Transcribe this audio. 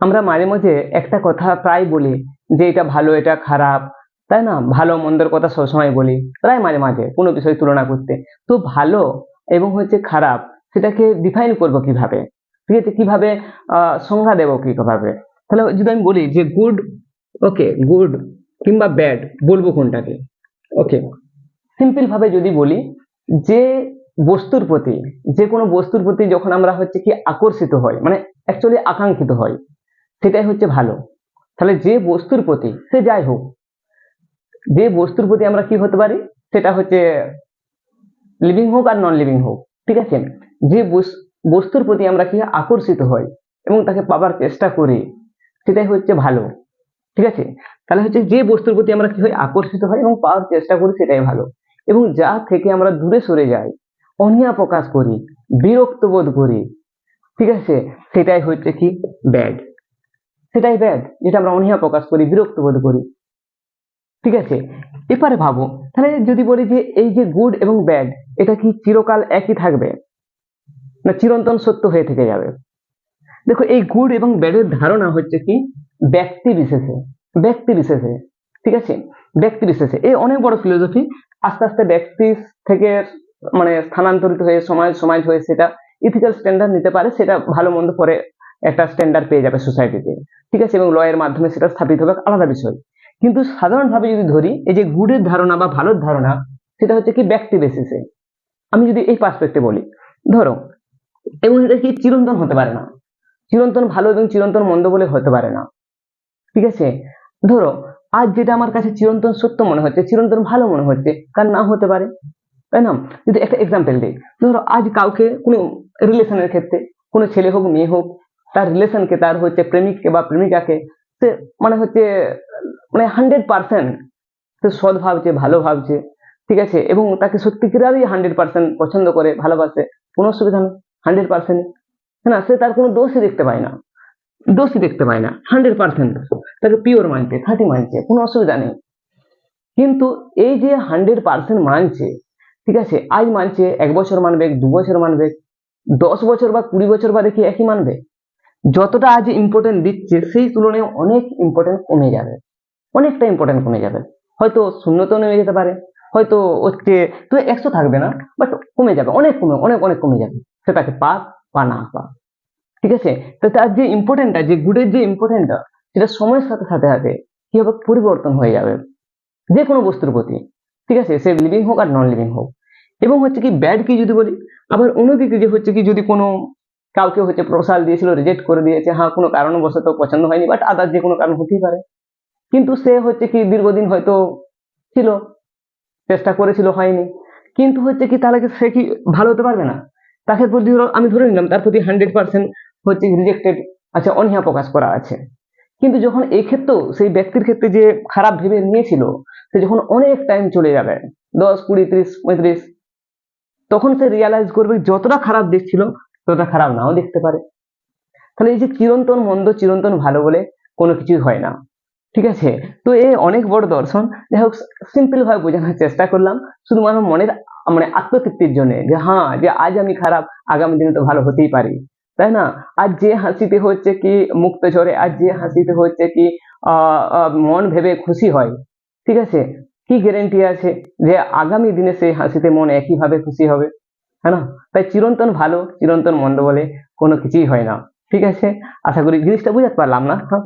আমরা মাঝে মাঝে একটা কথা প্রায় বলি যে এটা ভালো, এটা খারাপ, তাই না? ভালো, মন্দের কথা সবসময় বলি, প্রায় মাঝে মাঝে কোনো বিষয় তুলনা করতে। তো ভালো এবং হচ্ছে খারাপ সেটাকে ডিফাইন করব কীভাবে? ঠিক আছে, কীভাবে সংজ্ঞা দেবো কীভাবে? তাহলে যদি আমি বলি যে গুড ওকে গুড কিংবা ব্যাড বলব কোনটাকে? ওকে সিম্পল ভাবে যদি বলি যে বস্তুর প্রতি, যে কোনো বস্তুর প্রতি যখন আমরা হচ্ছে কি আকর্ষিত হয় মানে অ্যাকচুয়ালি আকাঙ্ক্ষিত হয় সেটাই হচ্ছে ভালো। তাহলে যে বস্তুর প্রতি, সে যাই হোক, যে বস্তুর প্রতি আমরা কি হতে পারি? সেটা হচ্ছে লিভিং হোক আর নন লিভিং হোক, ঠিক আছে? যে বস- বস্তুর প্রতি আমরা কি আকর্ষিত হই এবং তাকে পাবার চেষ্টা করি, সেটাই হচ্ছে ভালো, ঠিক আছে? তাহলে হচ্ছে যে বস্তুর প্রতি আমরা কি হয় আকর্ষিত হই এবং পাওয়ার চেষ্টা করি, সেটাই ভালো। এবং যা থেকে আমরা দূরে সরে যাই, অনীহা প্রকাশ করি, বিরক্ত বোধ করি, ঠিক আছে? সেটাই হচ্ছে কি ব্যাড সেটাই ব্যাড যেটা আমরা অনীহা প্রকাশ করি, বিরক্ত বোধ করি। ঠিক আছে? এবারে ভাবো, তাহলে যদি বলি যে এই যে গুড এবং ব্যাড এটা কি চিরকাল একই থাকবে? না চিরন্তন সত্য হয়ে থেকে যাবে? দেখো, এই গুড এবং ব্যাডের ধারণা হচ্ছে কি? ব্যক্তি বিশেষে ব্যক্তি বিশেষে। ঠিক আছে? ব্যক্তি বিশেষে। এই অনেক বড় ফিলোসফি আস্তে আস্তে ব্যক্তি থেকে মানে স্থানান্তরিত হয়ে, সমাজ সমাজ হয়ে সেটা ইথিক্যাল স্ট্যান্ডার্ড নিতে পারে, সেটা ভালো মন্দ পরে একটা স্ট্যান্ডার্ড পেয়ে যাবে সোসাইটিতে ঠিক আছে? এবং লয়ের মাধ্যমে সেটা স্থাপিত হবে আলাদা বিষয়। কিন্তু সাধারণভাবে যদি ধরি, এই যে গুডের ধারণা বা ভালোর ধারণা, সেটা হচ্ছে কি ব্যক্তি বেসিসে আমি যদি এই পার্সপেক্টে বলি, ধরো, এবং এটা কি চিরন্তন হতে পারে না। চিরন্তন ভালো এবং চিরন্তন মন্দ বলে হতে পারে না। ঠিক আছে? ধরো, আজ যেটা আমার কাছে চিরন্তন সত্য মনে হচ্ছে, চিরন্তন ভালো মনে হচ্ছে কার না হতে পারে। তাই না? যদি একটা এক্সাম্পল দিই, ধরো, আজ কাউকে কোনো রিলেশনের ক্ষেত্রে, কোনো ছেলে হোক, মেয়ে হোক তার রিলেশনকে তার হচ্ছে প্রেমিককে বা প্রেমিকাকে সে মানে হচ্ছে মানে হান্ড্রেড পার্সেন্ট সে সৎ ভাবছে, ভালো ভাবছে, ঠিক আছে? এবং তাকে সত্যিকারই হান্ড্রেড পার্সেন্ট পছন্দ করে, ভালোবাসে, কোনো অসুবিধা নেই হান্ড্রেড পার্সেন্ট না, সে তার কোনো দোষই দেখতে পায় না, দোষই দেখতে পায় না হান্ড্রেড পার্সেন্ট তাকে পিওর মানছে খাঁটি মানছে কোনো অসুবিধা নেই। কিন্তু এই যে হান্ড্রেড পার্সেন্ট মানছে, ঠিক আছে? আজ মানছে, এক বছর মানবে, দু বছর মানবে, দশ বছর বা কুড়ি বছর বাদে কি একই মানবে। যতটা আজ ইম্পর্টেন্ট দিচ্ছে, সেই তুলনায় অনেক ইম্পর্টেন্ট কমে যাবে। অনেকটা ইম্পর্টেন্ট কমে যাবে। হয়তো শূন্যতেও নেমে যেতে পারে, হয়তো হচ্ছে তো একশো থাকবে না বাট কমে যাবে। অনেক কমে, অনেক অনেক কমে যাবে। সেটাকে পাক বা না পাক। ঠিক আছে? তো তার যে ইম্পর্টেন্টটা যে গুডের যে ইম্পর্টেন্টটা সেটা সময়ের সাথে সাথে সাথে কি হবে পরিবর্তন হয়ে যাবে? যে কোনো বস্তুর প্রতি। ঠিক আছে? সে লিভিং হোক আর নন লিভিং হোক। এবং হচ্ছে কি ব্যাড কি যদি বলি? আবার অন্যদিকে যে হচ্ছে কি যদি কোনো কাউকে হচ্ছে প্রসাল দিয়েছিল রিজেক্ট করে দিয়েছে। হ্যাঁ কোনো কারণবশত পছন্দ হয়নি বাট আদার যে কোনো কারণ হতেই পারে। কিন্তু সে হচ্ছে কি দীর্ঘদিন হয়তো ছিল, চেষ্টা করেছিল, হয়নি। কিন্তু হচ্ছে কি তাহলে সে কি ভালো হতে পারবে না? তাকে প্রতি আমি ধরে নিলাম, তার প্রতি হান্ড্রেড পার্সেন্ট হচ্ছে রিজেক্টেড আচ্ছা অনীহা প্রকাশ করা আছে। কিন্তু যখন এই ক্ষেত্রেও, সেই ব্যক্তির ক্ষেত্রে যে খারাপ ভেবে নিয়েছিল, সে যখন অনেক টাইম চলে যাবে, দশ, কুড়ি, ত্রিশ, পঁয়ত্রিশ, তখন সে রিয়ালাইজ করবে, যতটা খারাপ দেখছিল ততটা খারাপ নাও দেখতে পারে। তাহলে এই যে চিরন্তন মন্দ, চিরন্তন ভালো বলে কোনো কিছুই হয় না। ঠিক আছে? তো এই অনেক বড় দর্শন। যাই হোক সিম্পল ভাবে বোঝানোর চেষ্টা করলাম। শুধুমাত্র মনের মানে আত্মতৃপ্তির জন্য যে হ্যাঁ যে আজ আমি খারাপ, আগামী দিনে তো ভালো হতেই পারি। তাই না? আজ যে হাসিতে হচ্ছে কি মুক্ত ঝরে, আজ যে হাসিতে হচ্ছে কি মন ভেবে খুশি হয়। ঠিক আছে? কি গ্যারেন্টি আছে যে আগামী দিনে সেই হাসিতে মন একইভাবে খুশি হবে? হ্যাঁ না? তাই চিরন্তন ভালো, চিরন্তন মন্দ বলে কোনো কিছুই হয় না। ঠিক আছে? আশা করি জিনিসটা বুঝাতে পারলাম না। হ্যাঁ